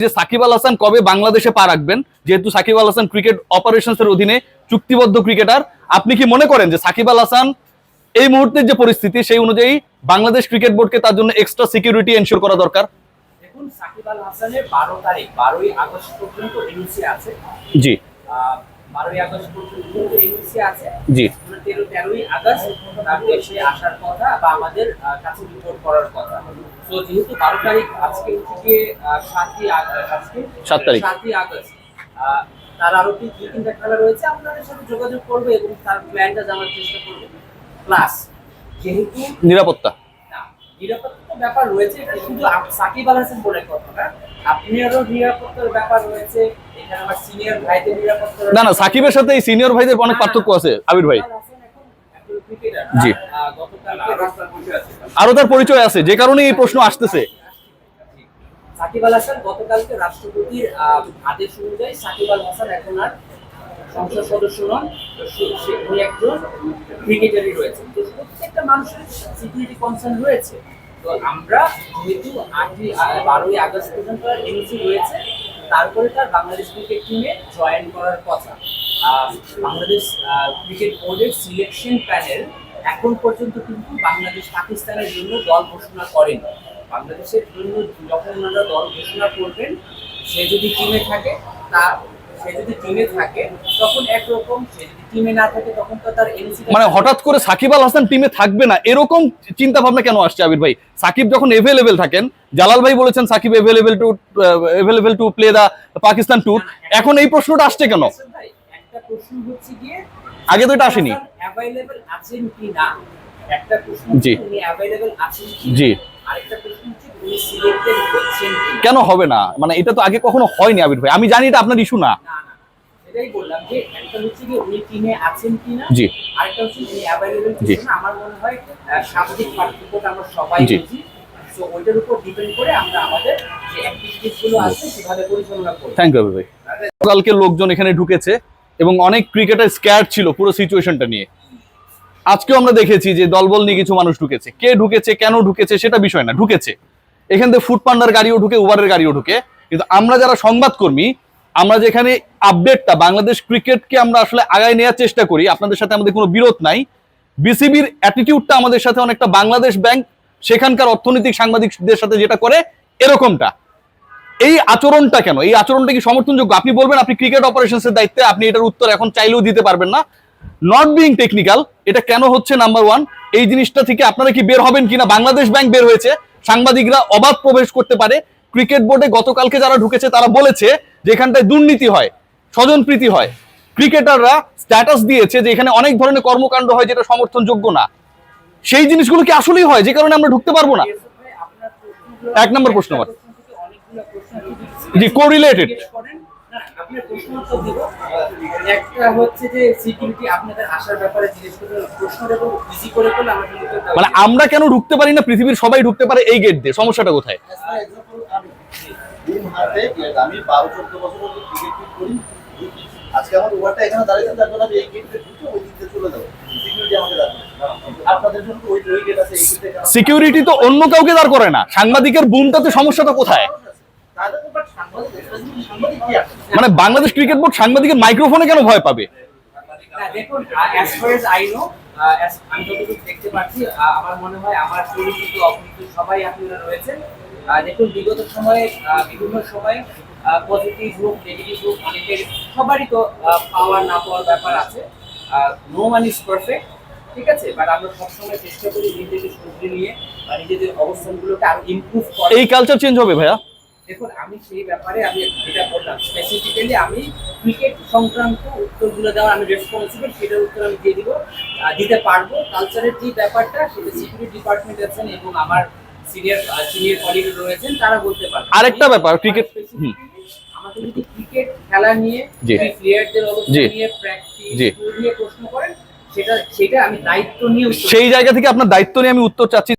যে সাকিব আল হাসান কবে বাংলাদেশে পা রাখবেন? যেহেতু সাকিব আল হাসান ক্রিকেট অপারেশনস এর অধীনে চুক্তিবদ্ধ ক্রিকেটার আপনি কি মনে করেন যে সাকিব আল হাসান এই মুহূর্তের যে পরিস্থিতি সেই অনুযায়ী বাংলাদেশ ক্রিকেট বোর্ডকে তার জন্য এক্সট্রা সিকিউরিটি এনশিওর করা দরকার? দেখুন সাকিব আল হাসানের বারো তারিখ বারোই আগস্ট পর্যন্ত এনসি আছে। জি। বারোই আগস্ট পর্যন্ত এনওসি আছে জি। তেরো তেরোই আগস্ট দেশে আসার কথা বা আমাদের আহ, কাছে রিপোর্ট করার কথা। তো যেহেতু বারো তারিখ আজকে হচ্ছে সাতই আজকে সাত তারিখ। সাতই আগস্ট তার আরও তিন দুই তিনটা খেলা রয়েছে আপনাদের সাথে যোগাযোগ করবে এবং তার প্ল্যানটা জানার চেষ্টা করবে। প্লাস যেহেতু নিরাপত্তা। না, নিরাপত্তার ব্যাপার রয়েছে এটা শুধু সাকিব আল হাসান বলে কথা না না না সাকিবের সাথে এই সিনিয়র ভাইদের অনেক পার্থক্য আছে আবির ভাই। জি। আর, তার পরিচয় আছে যে কারণে এই প্রশ্ন আসতেছে সাকিব আল হাসান গতকালকে রাষ্ট্রপতির আদেশ অনুযায়ী সাকিব আল হাসান এখন আর সংসদ সদস্য নন উনি একজন ক্রিকেটারই রয়েছে প্রত্যেকটা মানুষের সিকিউরিটি কনসার্ন রয়েছে তো আমরা যেহেতু আটই বারোই আগস্ট পর্যন্ত এনসি রয়েছে, তারপরে তার বাংলাদেশ ক্রিকেট টিমে জয়েন করার কথা। বাংলাদেশ ক্রিকেট বোর্ডের সিলেকশন প্যানেল এখন পর্যন্ত কিন্তু বাংলাদেশ পাকিস্তানের জন্য দল ঘোষণা করেনি। বাংলাদেশের জন্য যখন ওনারা দল ঘোষণা করবেন, সে যদি টিমে থাকে, তা সে যদি টিমে থাকে তখন একরকম সে যদি টিমে না থাকে তখন তো তার মানে হঠাৎ করে সাকিব আল হাসান টিমে থাকবে না এরকম চিন্তা ভাবনা কেন আসছে আবির ভাই? সাকিব যখন এভেলেবেল থাকেন জালাল ভাই বলেছেন Shakib available to available to play the Pakistan tour এখন এই প্রশ্নটা আসছে কেন? একটা প্রশ্ন হচ্ছে গিয়ে আগে তো এটা আসেনি। অ্যাভেলেবল আছেন কি না? একটা প্রশ্ন জি। উনি অ্যাভেলেবল আছেন কি জি। আরেকটা প্রশ্ন কেন? হবে না? মানে এটা তো আগে কখনো হয়নি আবির ভাই। আমি জানি এটা আপনার ইস্যু না। না না বললাম যে একটা হচ্ছে কি উনি টিমে আছেন কিনা জি। আরেকটা হচ্ছে উনি অ্যাভেলেবল জি। আমার মনে হয় সামাজিক পার্থক্যটা আমরা সবাই বুঝি। সো ওইটার উপর ডিপেন্ড করে আমরা আমাদের যে অ্যাক্টিভিটিস আছে সেভাবে পরিচালনা করি থ্যাংক ইউ ভাই। কালকে লোকজন এখানে ঢুকেছে এবং অনেক ক্রিকেটার স্ক্যাড ছিল পুরো সিচুয়েশনটা নিয়ে। আজকেও আমরা দেখেছি যে দলবল নিয়ে কিছু মানুষ ঢুকেছে। কে ঢুকেছে কেন ঢুকেছে সেটা বিষয় না। ঢুকেছে। এখান থেকে ফুড পান্ডার গাড়িও ঢুকে উবারের গাড়িও ঢুকে। কিন্তু আমরা যারা সংবাদকর্মী, আমরা যেখানে আপডেটটা বাংলাদেশ ক্রিকেটকে আমরা আসলে আগায় নেওয়ার চেষ্টা করি, আপনাদের সাথে আমাদের কোনো বিরোধ নাই। বিসিবির অ্যাটিটিউডটা আমাদের সাথে অনেকটা বাংলাদেশ ব্যাংক সেখানকার অর্থনৈতিক সাংবাদিকদের সাথে যেটা করে, এরকমটা। এই আচরণটা কেন? এই আচরণটা কি সমর্থনযোগ্য? আপনি বলবেন, আপনি ক্রিকেট অপারেশনস এর দায়িত্বে, আপনি এটার উত্তর এখন চাইলেও দিতে পারবেন না। নট বিং টেকনিক্যাল এটা কেন হচ্ছে নাম্বার ওয়ান এই জিনিসটা থেকে আপনারা কি বের হবেন কিনা? বাংলাদেশ ব্যাংক বের হয়েছে। সাংবাদিকরা অবাধ প্রবেশ করতে পারে। ক্রিকেট বোর্ডে গতকালকে যারা ঢুকেছে, তারা বলেছে যে এখানটায় দুর্নীতি হয়, স্বজনপ্রীতি হয়। ক্রিকেটাররা স্ট্যাটাস দিয়েছে যে এখানে অনেক ধরনের কর্মকাণ্ড হয় যেটা সমর্থনযোগ্য না। সেই জিনিসগুলো কি আসলেই হয়? যে কারণে আমরা ঢুকতে পারব না? এক নম্বর প্রশ্ন আমার। জি কোরিলেটেড আপনার প্রশ্ন উত্তর দিব। একটা হচ্ছে যে সিকিউরিটি আপনাদের আসার ব্যাপারে জিজ্ঞেস করলে প্রশ্নটা খুব ইজি করে করলে আমাদের মানে আমরা কেন ঢুকতে পারি না? পৃথিবীর সবাই ঢুকতে পারে এই গেট দিয়ে। সমস্যাটা কোথায়? আমি। বারো চোদ্দ বছর ক্রিকেট করি আজকে আমার ওভারটা এখানে তার জন্য আমি এই গেটে ঢুকে ওই দিক চলে যাব। সিকিউরিটি আমাকে রাখবে আপনাদের জন্য ওই ওই গেট আছে এই গেটে সিকিউরিটি তো অন্য কাউকে দাঁড় করে না। সাংবাদিকের বুমটাতে সমস্যাটা কোথায়? মানে বাংলাদেশ ক্রিকেট বোর্ড সাংবাদিকের মাইক্রোফোনে কেন ভয় পাবে? না দেখুন as far as I know আমি যতটুকু দেখতে পাচ্ছি আমার মনে হয় আমার পরিচিত অপরিচিত সবাই আপনারা রয়েছেন দেখুন বিগত সময়ে বিভিন্ন সময়ে পজিটিভ হোক নেগেটিভ হোক অনেকের সবারই তো পাওয়ার না পাওয়ার ব্যাপার আছে। নো ওয়ান ইজ পারফেক্ট ঠিক আছে? বাট আমরা সবসময় চেষ্টা করি নিজেদেরকে শুধরে নিয়ে বা নিজেদের অবস্থানগুলোকে আরও ইমপ্রুভ এই কালচার চেঞ্জ হবে ভাইয়া? দেখুন আমি সেই ব্যাপারে আমি যেটা বললাম স্পেসিফিক্যালি আমি ক্রিকেট সংক্রান্ত উত্তরগুলো দেওয়ার আমি রেসপন্সিবল সেটার উত্তর আমি দিয়ে দিব দিতে পারব কালচারের যে ব্যাপারটা সেটা সিকিউরিটি ডিপার্টমেন্ট আছেন এবং আমার সিনিয়র সিনিয়র কলিগ রয়েছেন তারা বলতে পারবে আরেকটা ব্যাপার, ক্রিকেট। আমাকে যদি ক্রিকেট খেলা নিয়ে। প্লেয়ারদের অবস্থা নিয়ে প্র্যাকটিস। নিয়ে প্রশ্ন করেন সেটা সেটা আমি দায়িত্ব নিয়ে সেই জায়গা থেকে আপনার দায়িত্ব নিয়ে আমি উত্তর চাচ্ছি